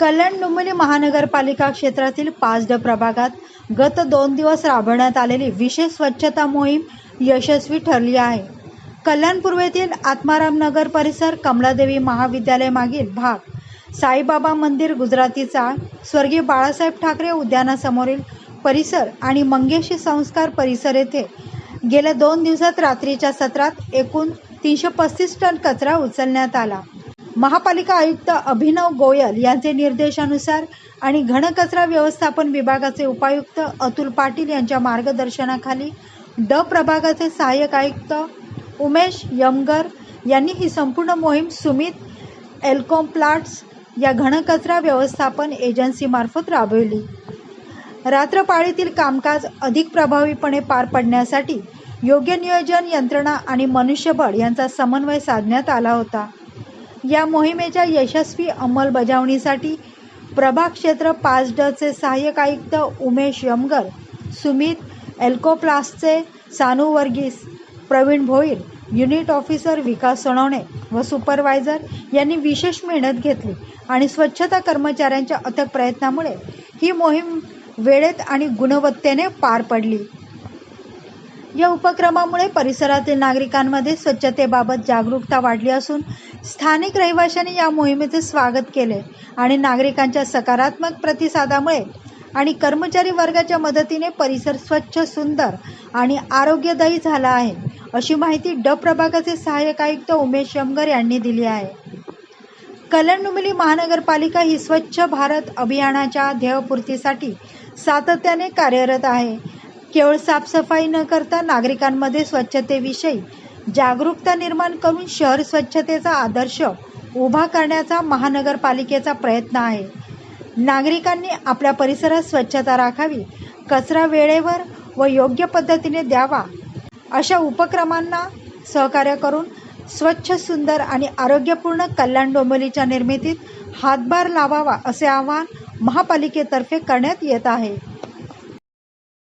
कल्याण डोंबिवली महानगरपालिका क्षेत्रातील पाच ड प्रभागात गत दोन दिवस राबवण्यात आलेली विशेष स्वच्छता मोहीम यशस्वी ठरली आहे. कल्याण पूर्वेतील आत्माराम नगर परिसर कमलादेवी महाविद्यालय मागील भाग साईबाबा मंदिर गुजरातीचा स्वर्गीय बाळासाहेब ठाकरे उद्यानासमोरील परिसर आणि मंगेशी संस्कार परिसर येथे गेल्या दोन दिवसात रात्रीच्या सत्रात एकूण तीनशे पस्तीस टन कचरा उचलण्यात आला. महापालिका आयुक्त अभिनव गोयल यांचे निर्देशानुसार आणि घनकचरा व्यवस्थापन विभागाचे उपायुक्त अतुल पाटील यांच्या मार्गदर्शनाखाली ड प्रभागाचे सहाय्यक आयुक्त उमेश यमगर यांनी ही संपूर्ण मोहीम सुमित एल्कोम प्लाट्स या घनकचरा व्यवस्थापन एजन्सीमार्फत राबविली. रात्रपाळीतील कामकाज अधिक प्रभावीपणे पार पडण्यासाठी योग्य नियोजन यंत्रणा आणि मनुष्यबळ यांचा समन्वय साधण्यात आला होता. या मोहिमेच्या यशस्वी अंमलबजावणीसाठी प्रभाग क्षेत्र पाच डचे सहाय्यक आयुक्त उमेश यमगर सुमित एल्कोप्लास्टचे सानू वर्गीस प्रवीण भोईर युनिट ऑफिसर विकास सोनवणे व सुपरवायझर यांनी विशेष मेहनत घेतली आणि स्वच्छता कर्मचाऱ्यांच्या अथक प्रयत्नामुळे ही मोहीम वेळेत आणि गुणवत्तेने पार पडली. या उपक्रमामुळे परिसरातील नागरिकांमध्ये स्वच्छतेबाबत जागरूकता वाढली असून स्थानिक रहिवाशांनी या मोहिमेचे स्वागत केले आणि नागरिकांच्या सकारात्मक प्रतिसादामुळे आणि कर्मचारी वर्गाच्या मदतीने परिसर स्वच्छ सुंदर आणि आरोग्यदायी झाला आहे अशी माहिती ड प्रभागाचे सहाय्यक आयुक्त उमेश यमगर यांनी दिली आहे. कल्याण महानगरपालिका ही स्वच्छ भारत अभियानाच्या ध्येयपूर्तीसाठी सातत्याने कार्यरत आहे. केवळ साफसफाई न करता नागरिकांमध्ये स्वच्छतेविषयी जागरूकता निर्माण करून शहर स्वच्छतेचा आदर्श उभा करण्याचा महानगरपालिकेचा प्रयत्न आहे. नागरिकांनी आपल्या परिसरात स्वच्छता राखावी कचरा वेळेवर व योग्य पद्धतीने द्यावा अशा उपक्रमांना सहकार्य करून स्वच्छ सुंदर आणि आरोग्यपूर्ण कल्याण डोंबिवलीच्या निर्मितीत हातभार लावावा असे आवाहन महापालिकेतर्फे करण्यात येत आहे.